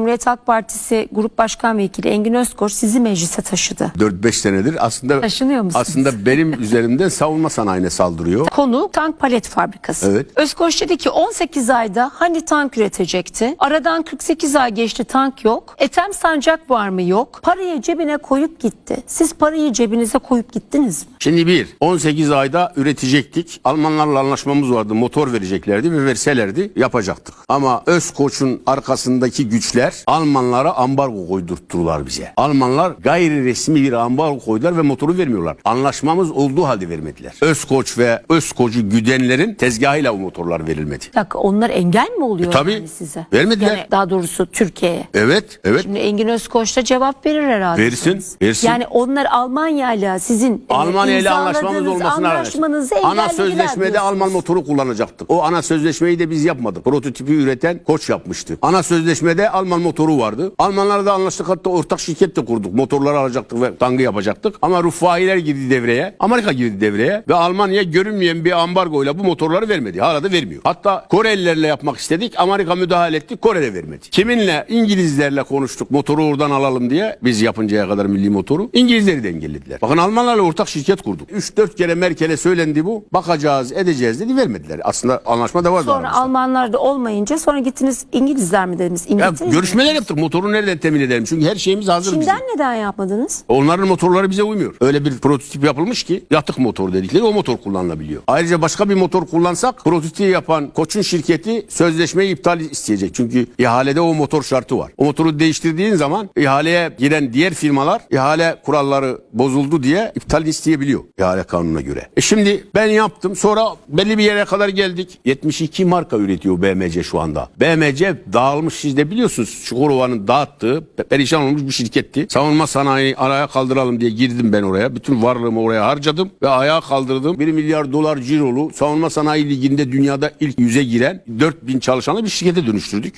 Cumhuriyet Halk Partisi Grup Başkan Vekili Engin Özkoç sizi meclise taşıdı. 4-5 senedir aslında Taşınıyor musunuz? aslında benim üzerimden savunma sanayine saldırıyor. Konu tank palet fabrikası. Evet. Özkoç dedi ki 18 ayda hani tank üretecekti? Aradan 48 ay geçti tank yok. Ethem Sancak var mı yok. Parayı cebine koyup gitti. Siz parayı cebinize koyup gittiniz mi? Şimdi bir 18 ayda üretecektik. Almanlarla anlaşmamız vardı. Motor vereceklerdi ve verselerdi yapacaktık. Ama Özkoç'un arkasındaki güçler Almanlara ambargo koydurttular bize. Almanlar gayri resmi bir ambargo koydular ve motoru vermiyorlar. Anlaşmamız olduğu halde vermediler. Özkoç ve Özkoç'u güdenlerin tezgahıyla o motorlar verilmedi. Bir dakika onlar engel mi oluyor E, tabii. yani size? Vermediler. Yani daha doğrusu Türkiye'ye. Evet, evet. Şimdi Engin Özkoç da cevap verir herhalde. Versin, versin. Yani onlar Almanya'yla sizin e, Almanya ile anlaşmamız olmasına anlaşmanızı Ana sözleşmede diyorsunuz. Alman motoru kullanacaktık. O ana sözleşmeyi de biz yapmadık. Prototipi üreten Koç yapmıştı. Ana sözleşmede Alman motoru vardı. Almanlarla da anlaştık hatta ortak şirket de kurduk. Motorları alacaktık ve tangı yapacaktık. Ama Rufailer girdi devreye. Amerika girdi devreye ve Almanya görünmeyen bir ambargoyla bu motorları vermedi. Hala da vermiyor. Hatta Korelilerle yapmak istedik. Amerika müdahale etti. Kore de vermedi. Kiminle? İngilizlerle konuştuk. Motoru oradan alalım diye. Biz yapıncaya kadar milli motoru. İngilizleri de engellediler. Bakın Almanlarla ortak şirket kurduk. 3-4 kere Merkel'e söylendi bu. Bakacağız, edeceğiz dedi. Vermediler. Aslında anlaşma da vardı. Sonra aramızda. Almanlar da olmayınca sonra gittiniz İngilizler mi dediniz? İngiltere? Görüşmeler yaptık. Motoru nereden temin edelim? Çünkü her şeyimiz hazır bizim. Çin'den neden yapmadınız? Onların motorları bize uymuyor. Öyle bir prototip yapılmış ki yatık motor dedikleri o motor kullanılabiliyor. Ayrıca başka bir motor kullansak prototipi yapan Koç'un şirketi sözleşmeyi iptal isteyecek. Çünkü ihalede o motor şartı var. O motoru değiştirdiğin zaman ihaleye giren diğer firmalar ihale kuralları bozuldu diye iptal isteyebiliyor ihale kanununa göre. E şimdi ben yaptım. Sonra belli bir yere kadar geldik. 72 marka üretiyor BMC şu anda. BMC dağılmış siz de biliyorsunuz. Çukurova'nın dağıttığı pe- perişan olmuş bir şirketti. Savunma sanayi araya kaldıralım diye girdim ben oraya. Bütün varlığımı oraya harcadım ve ayağa kaldırdım. 1 milyar dolar cirolu savunma sanayi liginde dünyada ilk yüze giren 4000 çalışanlı bir şirkete dönüştürdük.